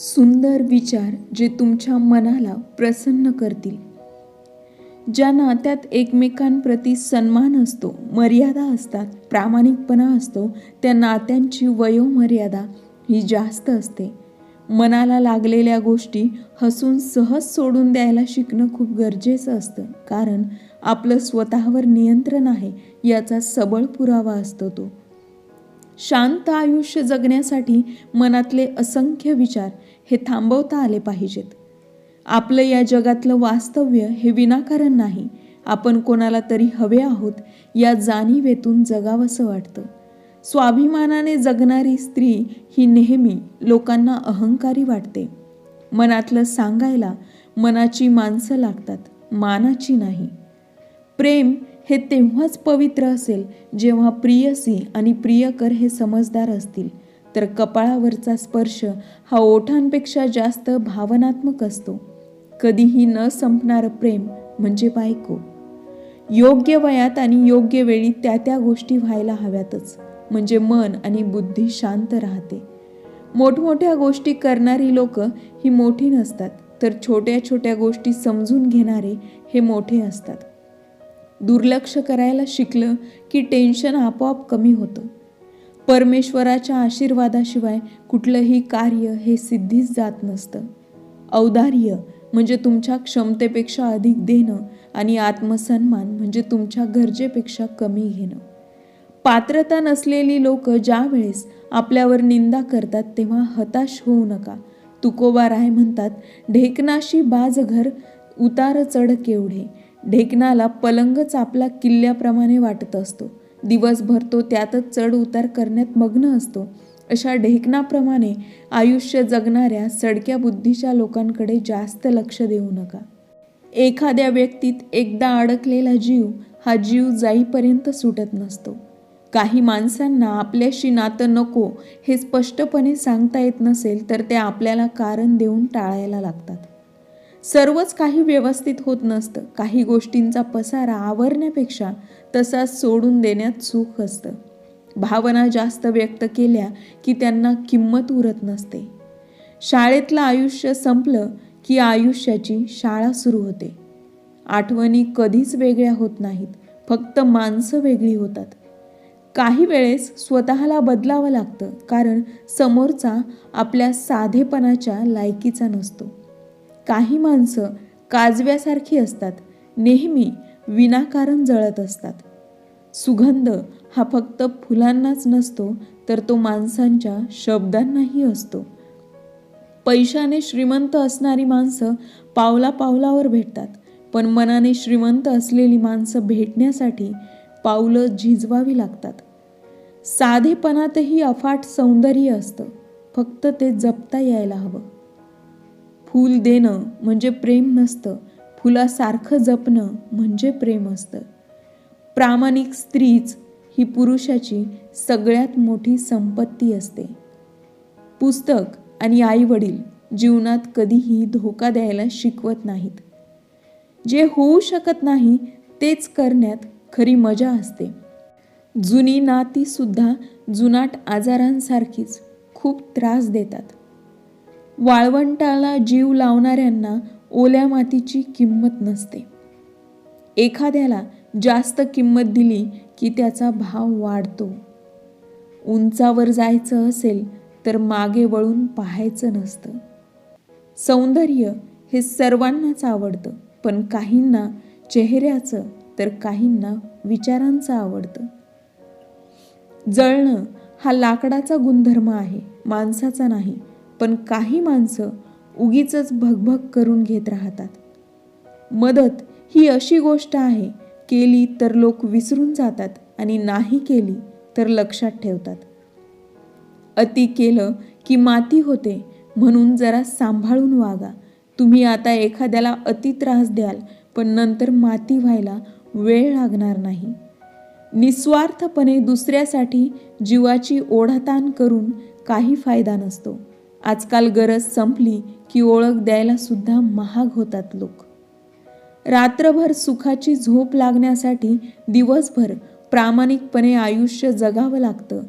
सुंदर विचार जे तुमच्या मनाला प्रसन्न करतील. ज्या नात्यात एकमेकांप्रती सन्मान असतो मर्यादा असतात प्रामाणिकपणा असतो त्या नात्यांची वयोमर्यादा ही जास्त असते. मनाला लागलेल्या गोष्टी हसून सहज सोडून द्यायला शिकणं खूप गरजेचं असतं. कारण आपलं स्वतःवर नियंत्रण आहे याचा सबळ पुरावा असतो तो. शांत आयुष्य जगण्यासाठी मनातले असंख्य विचार हे थांबवता आले पाहिजेत. आपलं या जगातलं वास्तव्य हे विनाकारण नाही. आपण कोणाला तरी हवे आहोत या जाणीवेतून जगावंसं वाटतं. स्वाभिमानाने जगणारी स्त्री ही नेहमी लोकांना अहंकारी वाटते. मनातलं सांगायला मनाची माणसं लागतात मानाची नाही. प्रेम हे तेव्हाच पवित्र असेल जेव्हा प्रियसी आणि प्रियकर हे समजदार असतील. तर कपाळावरचा स्पर्श हा ओठांपेक्षा जास्त भावनात्मक असतो. कधीही न संपणारं प्रेम म्हणजे बायको. योग्य वयात आणि योग्य वेळी त्या त्या गोष्टी व्हायला हव्यातच म्हणजे मन आणि बुद्धी शांत राहते. मोठमोठ्या गोष्टी करणारी लोक ही मोठी नसतात तर छोट्या छोट्या गोष्टी समजून घेणारे हे मोठे असतात. दुर्लक्ष करायला शिकलं की टेन्शन आपोआप कमी होतं. परमेश्वराच्या आशीर्वादाशिवाय कुठलंही कार्य हे सिद्धीच जात नसतं. औदार्य म्हणजे तुमच्या क्षमतेपेक्षा अधिक देणं आणि आत्मसन्मान म्हणजे तुमच्या गरजेपेक्षा कमी घेणं. पात्रता नसलेली लोक ज्यावेळेस आपल्यावर निंदा करतात तेव्हा हताश होऊ नका. तुकोबा राय म्हणतात ढेकनाशी बाज घर उतार चढ केवढे. ढेकणाला पलंगच आपला किल्ल्याप्रमाणे वाटत असतो. दिवसभर तो त्यातच चढ उतार करण्यात मग्न असतो. अशा ढेकणाप्रमाणे आयुष्य जगणाऱ्या सडक्या बुद्धीच्या लोकांकडे जास्त लक्ष देऊ नका. एखाद्या व्यक्तीत एकदा अडकलेला जीव हा जीव जाईपर्यंत सुटत नसतो. काही माणसांना आपल्याशी नातं नको हे स्पष्टपणे सांगता येत नसेल तर ते आपल्याला कारण देऊन टाळायला लागतात. सर्वच काही व्यवस्थित होत नसतं. काही गोष्टींचा पसारा आवरण्यापेक्षा तसाच सोडून देण्यात सुख असतं. भावना जास्त व्यक्त केल्या की त्यांना किंमत उरत नसते. शाळेतलं आयुष्य संपलं की आयुष्याची शाळा सुरू होते. आठवणी कधीच वेगळ्या होत नाहीत फक्त माणसं वेगळी होतात. काही वेळेस स्वतःला बदलावं लागतं कारण समोरचा आपल्या साधेपणाच्या लायकीचा नसतो. काही माणसं काजव्यासारखी असतात. नेहमी विनाकारण जळत असतात. सुगंध हा फक्त फुलांनाच नसतो तर तो माणसांच्या शब्दांनाही असतो. पैशाने श्रीमंत असणारी माणसं पावला पावलावर भेटतात पण मनाने श्रीमंत असलेली माणसं भेटण्यासाठी पावलं झिजवावी लागतात. साधेपणातही अफाट सौंदर्य असतं फक्त ते जपता यायला हवं. फूल देणं म्हणजे प्रेम नसतं. फुलासारखं जपणं म्हणजे प्रेम असतं. प्रामाणिक स्त्रीच ही पुरुषाची सगळ्यात मोठी संपत्ती असते. पुस्तक आणि आईवडील जीवनात कधीही धोका द्यायला शिकवत नाहीत. जे होऊ शकत नाही तेच करण्यात खरी मजा असते. जुनी नातीसुद्धा जुनाट आजारांसारखीच खूप त्रास देतात. वाळवंटाला जीव लावणाऱ्यांना ओल्या मातीची किंमत नसते. एखाद्याला जास्त किंमत दिली की त्याचा भाव वाढतो. उंचावर जायचं असेल तर मागे वळून पाहायचं नसतं. सौंदर्य हे सर्वांनाच आवडतं पण काहींना चेहऱ्याचं तर काहींना विचारांचं आवडतं. जळणं हा लाकडाचा गुणधर्म आहे माणसाचा नाही पण काही माणसं उगीच भगभग करून घेत राहतात. मदत ही अशी गोष्ट आहे केली तर लोक विसरून जातात आणि नाही केली तर लक्षात ठेवतात. अति केलं की माती होते म्हणून जरा सांभाळून वागा. तुम्ही आता एखाद्याला अति त्रास द्याल पण नंतर माती व्हायला वेळ लागणार नाही. निस्वार्थपणे दुसऱ्यासाठी जीवाची ओढाताण करून काही फायदा नसतो. आजकाल गरज संपली की ओळख द्यायला सुद्धा महाग होतात लोक. रात्रभर सुखाची झोप लागण्यासाठी दिवसभर प्रामाणिकपणे आयुष्य जगावं लागतं.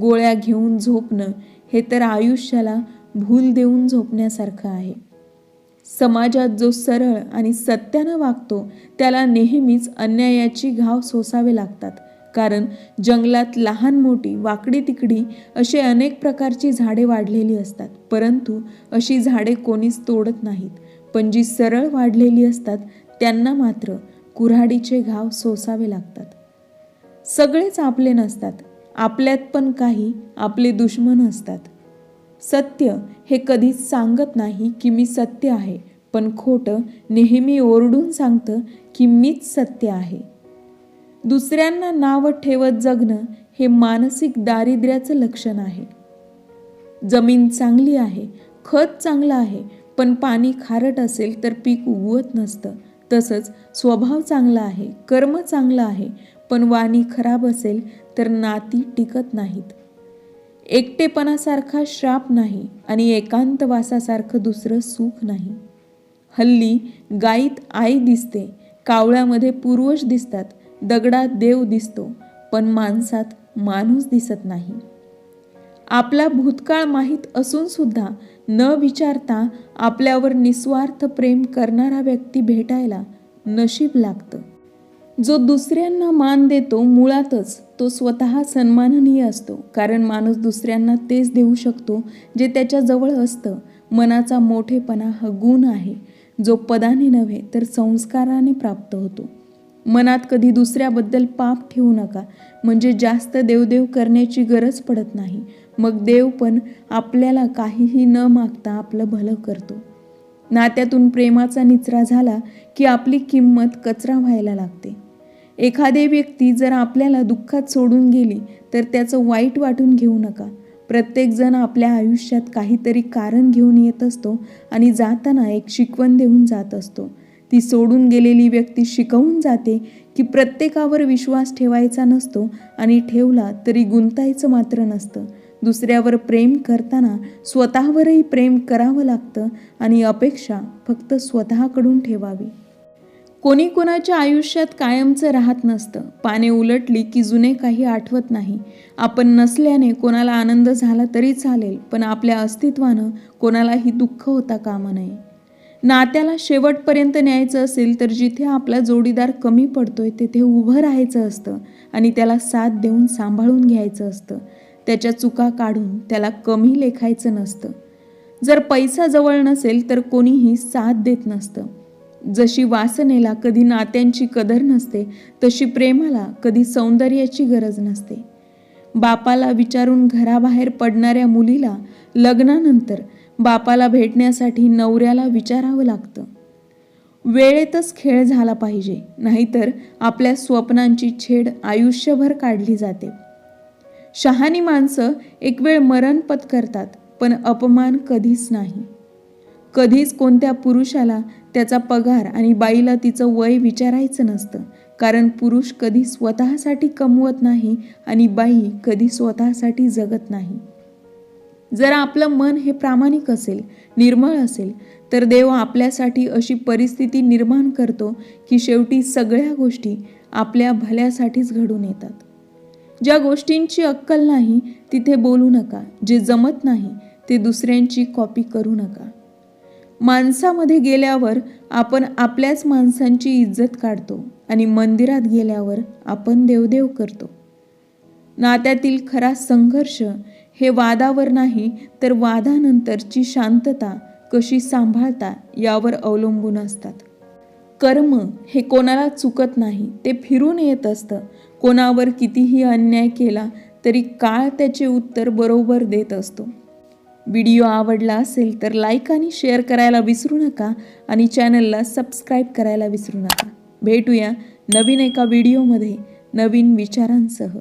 गोळ्या घेऊन झोपणं हे तर आयुष्याला भूल देऊन झोपण्यासारखं आहे. समाजात जो सरळ आणि सत्यानं वागतो त्याला नेहमीच अन्यायाची घाव सोसावे लागतात. कारण जंगलात लहान मोठी वाकडी तिकडी असे अनेक प्रकारची झाडे वाढलेली असतात. परंतु अशी झाडे कोणीच तोडत नाहीत. पण जी सरळ वाढलेली असतात त्यांना मात्र कुऱ्हाडीचे घाव सोसावे लागतात. सगळेच आपले नसतात. आपल्यात पण काही आपले दुश्मन असतात. सत्य हे कधीच सांगत नाही की मी सत्य आहे पण खोटं नेहमी ओरडून सांगतं की मीच सत्य आहे. दुसऱ्यांना नाव ठेवत जगणं हे मानसिक दारिद्र्याचं लक्षण आहे. जमीन चांगली आहे खत चांगलं आहे पण पाणी खारट असेल तर पीक उगवत नसतं. तसंच स्वभाव चांगला आहे कर्म चांगलं आहे पण वाणी खराब असेल तर नाती टिकत नाहीत. एकटेपणासारखा श्राप नाही आणि एकांतवासासारखं दुसरं सुख नाही. हल्ली गाईत आई दिसते कावळ्यामध्ये पूर्वज दिसतात दगडात देव दिसतो पण माणसात माणूस दिसत नाही. आपला भूतकाळ माहीत असून सुद्धा न विचारता आपल्यावर निस्वार्थ प्रेम करणारा व्यक्ती भेटायला नशीब लागतं. जो दुसऱ्यांना मान देतो मुळातच तो स्वतः सन्माननीय असतो कारण माणूस दुसऱ्यांना तेच देऊ शकतो जे त्याच्याजवळ असतं. मनाचा मोठेपणा हा गुण आहे जो पदाने नव्हे तर संस्काराने प्राप्त होतो. मनात कधी दुसऱ्याबद्दल पाप ठेवू नका. म्हणजे जास्त देवदेव करण्याची गरज पडत नाही. मग देव पण आपल्याला काहीही न मागता आपलं भलं करतो. नात्यातून प्रेमाचा निचरा झाला की आपली किंमत कचरा व्हायला लागते. एखादी व्यक्ती जर आपल्याला दुःखात सोडून गेली तर त्याचं वाईट वाटून घेऊ नका. प्रत्येकजण आपल्या आयुष्यात काहीतरी कारण घेऊन येत असतो आणि जाताना एक शिकवण देऊन जात असतो. ती सोडून गेलेली व्यक्ती शिकवून जाते की प्रत्येकावर विश्वास ठेवायचा नसतो आणि ठेवला तरी गुंतायचं मात्र नसतं. दुसऱ्यावर प्रेम करताना स्वतःवरही प्रेम करावं लागतं आणि अपेक्षा फक्त स्वतःकडून ठेवावी. कोणी कोणाच्या आयुष्यात कायमचं राहत नसतं. पाने उलटली की जुने काही आठवत नाही. आपण नसल्याने कोणाला आनंद झाला तरी चालेल पण आपल्या अस्तित्वानं कोणालाही दुःख होता कामा नये. नात्याला शेवटपर्यंत न्यायचं असेल तर जिथे आपला जोडीदार कमी पडतोय तिथे उभं राहायचं असतं आणि त्याला साथ देऊन सांभाळून घ्यायचं असतं. त्याच्या चुका काढून त्याला कमी लेखायचं नसतं. जर पैसा जवळ नसेल तर कोणीही साथ देत नसतं. जशी वासनेला कधी नात्यांची कदर नसते तशी प्रेमाला कधी सौंदर्याची गरज नसते. बापाला विचारून घराबाहेर पडणाऱ्या मुलीला लग्नानंतर बापाला भेटण्यासाठी नवऱ्याला विचारावं लागतं. वेळेतच खेळ झाला पाहिजे नाहीतर आपल्या स्वप्नांची छेड आयुष्यभर काढली जाते. शहाणी माणसं एक वेळ मरण पत्करतात पण अपमान कधीच नाही. कधीच कोणत्या पुरुषाला त्याचा पगार आणि बाईला तिचं वय विचारायचं नसतं कारण पुरुष कधी स्वतःसाठी कमवत नाही आणि बाई कधी स्वतःसाठी जगत नाही. जर आपलं मन हे प्रामाणिक असेल निर्मळ असेल तर देव आपल्यासाठी अशी परिस्थिती निर्माण करतो की शेवटी सगळ्या गोष्टी आपल्या भल्यासाठीच घडून येतात. ज्या गोष्टींची अक्कल नाही तिथे बोलू नका. जे जमत नाही ते दुसऱ्यांची कॉपी करू नका. माणसामध्ये गेल्यावर आपण आपल्याच माणसांची इज्जत काढतो आणि मंदिरात गेल्यावर आपण देवदेव करतो. नात्यातील खरा संघर्ष हे वादावर नाही तर वादानंतरची शांतता कशी सांभाळता यावर अवलंबून असतात. कर्म हे कोणाला चुकत नाही ते फिरून येत असतं. कोणावर कितीही अन्याय केला तरी काळ त्याचे उत्तर बरोबर देत असतो. व्हिडिओ आवडला असेल तर लाईक आणि शेअर करायला विसरू नका आणि चॅनलला सबस्क्राईब करायला विसरू नका. भेटूया नवीन एका व्हिडिओमध्ये नवीन विचारांसह.